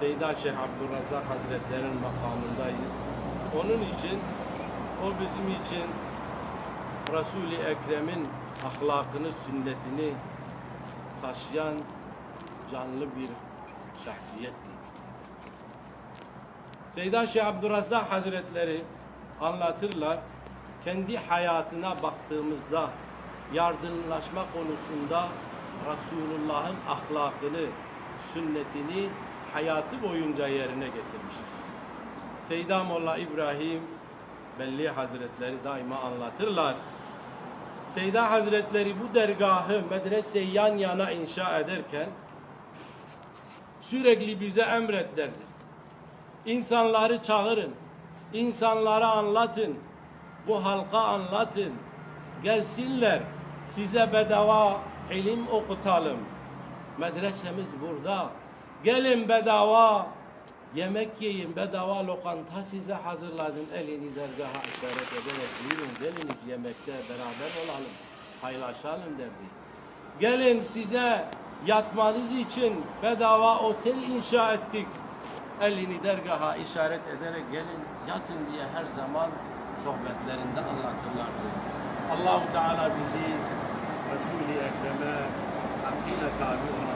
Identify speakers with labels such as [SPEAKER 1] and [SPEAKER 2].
[SPEAKER 1] Seyda Şeyh Abdurrazak Hazretleri'nin makamındayız. Onun için, o bizim için Resul-i Ekrem'in ahlakını, sünnetini taşıyan canlı bir şahsiyetti. Seyda Şeyh Abdurrazak Hazretleri anlatırlar. Kendi hayatına baktığımızda yardımlaşma konusunda Resulullah'ın ahlakını, sünnetini hayatı boyunca yerine getirmiştir. Seyda Molla İbrahim Belli Hazretleri daima anlatırlar. Seyda Hazretleri bu dergahı medreseyi yan yana inşa ederken sürekli bize emret. İnsanları çağırın, insanlara anlatın, bu halka anlatın, gelsinler, size bedava ilim okutalım. Medresemiz burada. Gelin bedava yemek yiyin, bedava lokanta size hazırladım. Elini dergaha işaret ederek buyurun geliniz yemekte beraber olalım, paylaşalım derdi. Gelin size yatmanız için bedava otel inşa ettik. Elini dergaha işaret ederek gelin yatın diye her zaman sohbetlerinde anlatırlardı. Allahu Teala bizi Resul-i Ekrem'e hakkıyla tabi olanlardan